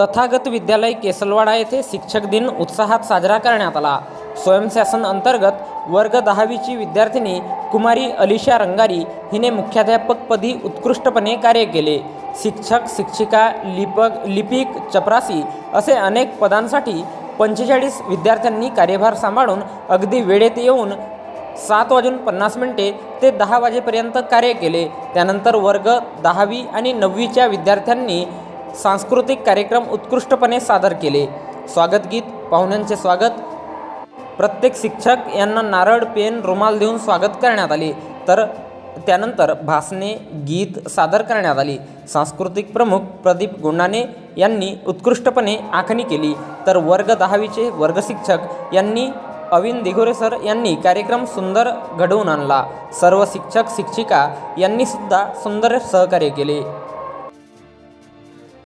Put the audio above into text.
तथागत विद्यालय केसलवाडा येथे शिक्षक दिन उत्साहात साजरा करण्यात आला. स्वयंशासन अंतर्गत वर्ग दहावीची विद्यार्थिनी कुमारी अलिशा रंगारी हिने मुख्याध्यापकपदी उत्कृष्टपणे कार्य केले. शिक्षक शिक्षिका लिपक लिपिक चपरासी असे अनेक पदांसाठी पंचेचाळीस विद्यार्थ्यांनी कार्यभार सांभाळून अगदी वेळेत येऊन सात वाजून पन्नास मिनिटे ते दहा वाजेपर्यंत कार्य केले. त्यानंतर वर्ग दहावी आणि नववीच्या विद्यार्थ्यांनी सांस्कृतिक कार्यक्रम उत्कृष्टपणे सादर केले. स्वागत गीत पाहुण्यांचे स्वागत. प्रत्येक शिक्षक यांना नारळ पेन रुमाल देऊन स्वागत करण्यात आले. तर त्यानंतर भासने गीत सादर करण्यात आली. सांस्कृतिक प्रमुख प्रदीप गुंडाने यांनी उत्कृष्टपणे आखणी केली. तर वर्ग दहावीचे वर्गशिक्षक यांनी अविन दिघोरे सर यांनी कार्यक्रम सुंदर घडवून आणला. सर्व शिक्षक शिक्षिका यांनीसुद्धा सुंदर सहकार्य केले.